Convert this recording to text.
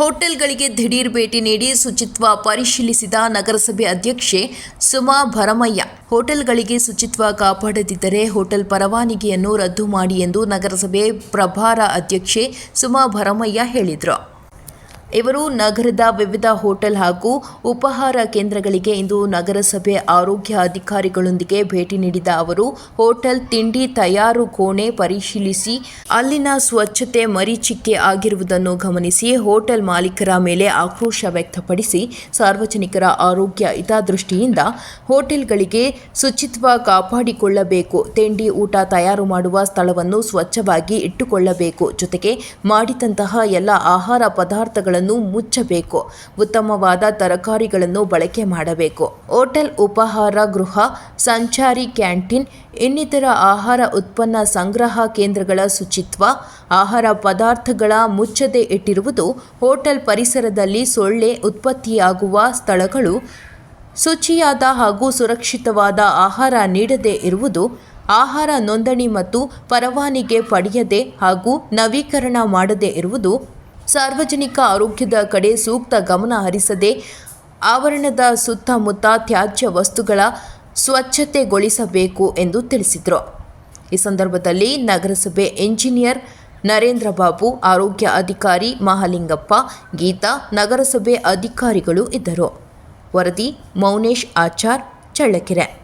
ಹೋಟೆಲ್ಗಳಿಗೆ ದಿಢೀರ್ ಭೇಟಿ ನೀಡಿ ಶುಚಿತ್ವ ಪರಿಶೀಲಿಸಿದ ನಗರಸಭೆ ಅಧ್ಯಕ್ಷೆ ಸುಮಾ ಭರಮಯ್ಯ. ಹೋಟೆಲ್ಗಳಿಗೆ ಶುಚಿತ್ವ ಕಾಪಾಡದಿದ್ದರೆ ಹೋಟೆಲ್ ಪರವಾನಗಿಯನ್ನು ರದ್ದು ಮಾಡಿ ಎಂದು ನಗರಸಭೆ ಪ್ರಭಾರ ಅಧ್ಯಕ್ಷೆ ಸುಮಾ ಭರಮಯ್ಯ ಹೇಳಿದರು. ಇವರು ನಗರದ ವಿವಿಧ ಹೋಟೆಲ್ ಹಾಗೂ ಉಪಹಾರ ಕೇಂದ್ರಗಳಿಗೆ ಇಂದು ನಗರಸಭೆ ಆರೋಗ್ಯ ಅಧಿಕಾರಿಗಳೊಂದಿಗೆ ಭೇಟಿ ನೀಡಿದ ಅವರು, ಹೋಟೆಲ್ ತಿಂಡಿ ತಯಾರು ಕೋಣೆ ಪರಿಶೀಲಿಸಿ ಅಲ್ಲಿನ ಸ್ವಚ್ಛತೆ ಮರೀಚಿಕೆ ಆಗಿರುವುದನ್ನು ಗಮನಿಸಿ ಹೋಟೆಲ್ ಮಾಲೀಕರ ಮೇಲೆ ಆಕ್ರೋಶ ವ್ಯಕ್ತಪಡಿಸಿ ಸಾರ್ವಜನಿಕರ ಆರೋಗ್ಯ ಹಿತದೃಷ್ಟಿಯಿಂದ ಹೋಟೆಲ್ಗಳಿಗೆ ಶುಚಿತ್ವ ಕಾಪಾಡಿಕೊಳ್ಳಬೇಕು, ತಿಂಡಿ ಊಟ ತಯಾರು ಮಾಡುವ ಸ್ಥಳವನ್ನು ಸ್ವಚ್ಛವಾಗಿ ಇಟ್ಟುಕೊಳ್ಳಬೇಕು ಜೊತೆಗೆ ಮಾಡಿದಂತಹ ಎಲ್ಲ ಆಹಾರ ಪದಾರ್ಥಗಳನ್ನು ಮುಚ್ಚಬೇಕು. ಉತ್ತಮವಾದ ತರಕಾರಿಗಳನ್ನು ಬಳಕೆ ಮಾಡಬೇಕು. ಹೋಟೆಲ್ ಉಪಹಾರ ಗೃಹ, ಸಂಚಾರಿ ಕ್ಯಾಂಟೀನ್, ಇನ್ನಿತರ ಆಹಾರ ಉತ್ಪನ್ನ ಸಂಗ್ರಹ ಕೇಂದ್ರಗಳ ಶುಚಿತ್ವ, ಆಹಾರ ಪದಾರ್ಥಗಳ ಮುಚ್ಚದೆ ಇಟ್ಟಿರುವುದು ಹೋಟೆಲ್ ಪರಿಸರದಲ್ಲಿ ಸೊಳ್ಳೆ ಉತ್ಪತ್ತಿಯಾಗುವ ಸ್ಥಳಗಳು, ಶುಚಿಯಾದ ಹಾಗೂ ಸುರಕ್ಷಿತವಾದ ಆಹಾರ ನೀಡದೇ ಇರುವುದು, ಆಹಾರ ನೋಂದಣಿ ಮತ್ತು ಪರವಾನಿಗೆ ಪಡೆಯದೆ ಹಾಗೂ ನವೀಕರಣ ಮಾಡದೇ ಇರುವುದು ಸಾರ್ವಜನಿಕ ಆರೋಗ್ಯದ ಕಡೆ ಸೂಕ್ತ ಗಮನ ಹರಿಸದೆ ಆವರಣದ ಸುತ್ತಮುತ್ತ ತ್ಯಾಜ್ಯ ವಸ್ತುಗಳ ಸ್ವಚ್ಛತೆಗೊಳಿಸಬೇಕು ಎಂದು ತಿಳಿಸಿದರು. ಈ ಸಂದರ್ಭದಲ್ಲಿ ನಗರಸಭೆ ಎಂಜಿನಿಯರ್ ನರೇಂದ್ರ ಬಾಬು ಆರೋಗ್ಯ ಅಧಿಕಾರಿ ಮಹಾಲಿಂಗಪ್ಪ, ಗೀತಾ, ನಗರಸಭೆ ಅಧಿಕಾರಿಗಳು ಇದ್ದರು. ವರದಿ ಮೌನೇಶ್ ಆಚಾರ್, ಚಳ್ಳಕೆರೆ.